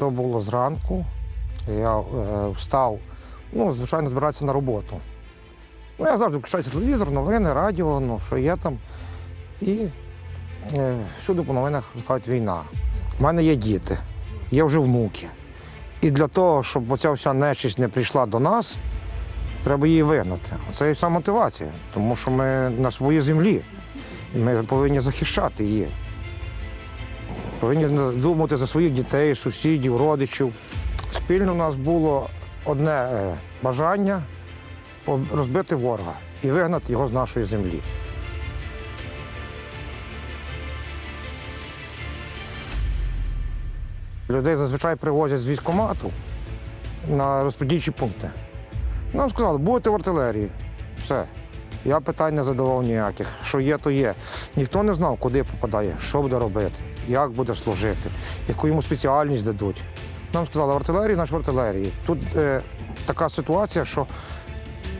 То було зранку. Я е, встав, ну, звичайно, збиратися на роботу. Ну, я завжди включаю телевізор, новини, радіо, ну, що є там. І е, всюди по новинах кажуть війна. У мене є діти, є вже внуки. І для того, щоб оця вся нечисть не прийшла до нас, треба її вигнати. Це і вся мотивація, тому що ми на своїй землі. Ми повинні захищати її. Повинні думати за своїх дітей, сусідів, родичів. Спільно у нас було одне е, бажання розбити ворога і вигнати його з нашої землі. Людей зазвичай привозять з військкомату на розподільчі пункти. Нам сказали, будете в артилерії. Все. Я питань не задавав ніяких. Що є, то є. Ніхто не знав, куди попадає, що буде робити, як буде служити, яку йому спеціальність дадуть. Нам сказали, в артилерії, наш в артилерії. Тут е, така ситуація, що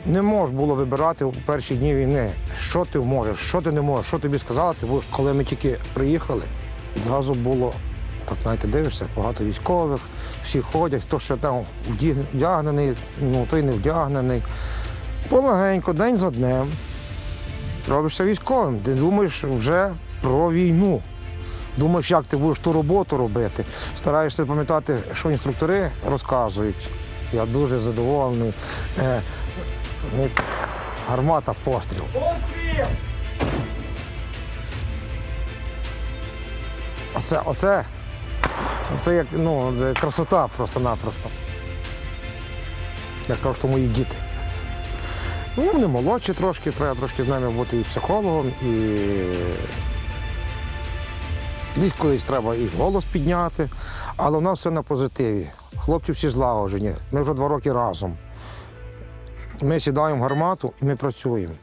не можеш було вибирати у перші дні війни, що ти можеш, що ти не можеш, що тобі сказали, ти будеш. Коли ми тільки приїхали, зразу було, так знаєте, дивишся, багато військових, всі ходять, хто ще там вдягнений, ну той не вдягнений. Полегенько, день за днем. Робишся військовим. Ти думаєш вже про війну. Думаєш, як ти будеш ту роботу робити. Стараєшся пам'ятати, що інструктори розказують. Я дуже задоволений. Е, як гармата постріл. Постріл! Оце, оце, оце як ну, красота просто-напросто. Я кажу, що мої діти. Ну, вони молодші трошки, треба трошки з ними бути і психологом, і десь колись треба і голос підняти, але в нас все на позитиві. Хлопці всі злагоджені. Ми вже два роки разом. Ми сідаємо в гармату і ми працюємо.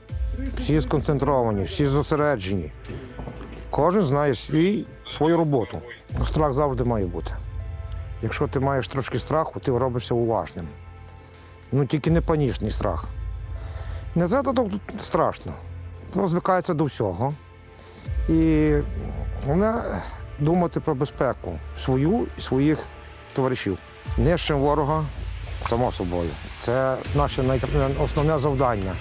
Всі сконцентровані, всі зосереджені. Кожен знає свій, свою роботу. Страх завжди має бути. Якщо ти маєш трошки страху, ти робишся уважним. Ну тільки не панічний страх. Не за то тут страшно. То звикається до всього. І головне думати про безпеку свою і своїх товаришів. Нищим ворога, само собою. Це наше най... основне завдання.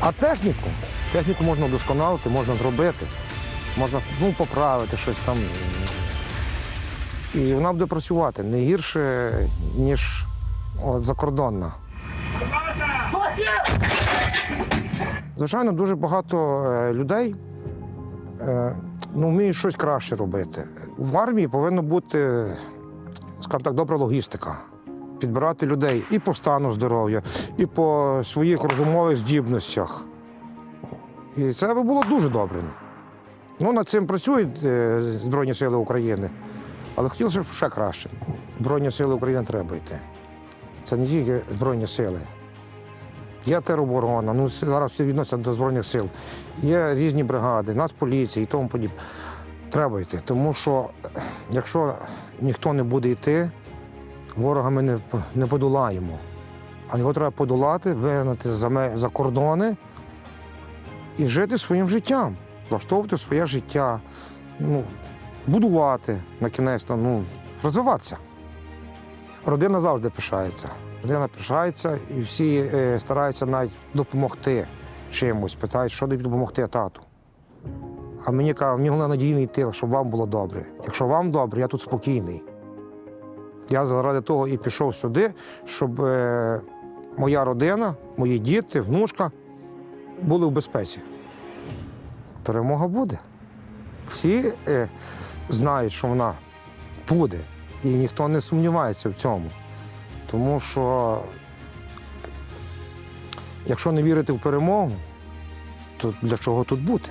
А техніку, техніку можна вдосконалити, можна зробити, можна ну, поправити щось там. І вона буде працювати не гірше, ніж от, закордонна. Звичайно, дуже багато е, людей е, ну, вміють щось краще робити. В армії повинна бути, скажімо так, добра логістика. Підбирати людей і по стану здоров'я, і по своїх розумових здібностях. І це би було дуже добре. Ну, над цим працюють е, Збройні Сили України, але хотілося б ще краще. Збройні Сили України треба йти. Це не тільки Збройні Сили. Є тероборона, ну зараз всі відносяться до Збройних сил. Є різні бригади, Нацполіції і тому подібне. Треба йти, тому що е, якщо ніхто не буде йти, ворога ми не, не подолаємо. А його треба подолати, вигнати за, за кордони і жити своїм життям, влаштовувати своє життя, ну, будувати на кінець, ну, розвиватися. Родина завжди пишається. Родина пишається і всі е, стараються навіть допомогти чимось, питають, що допомогти тату. А мені кажуть, мені головне надійний тил, щоб вам було добре. Якщо вам добре, я тут спокійний. Я заради того і пішов сюди, щоб е, моя родина, мої діти, внучка були в безпеці. Перемога буде. Всі е, знають, що вона буде, і ніхто не сумнівається в цьому. Тому що якщо не вірити в перемогу, то для чого тут бути?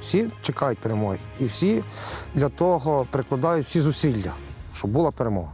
Всі чекають перемоги. І всі для того прикладають всі зусилля, щоб була перемога.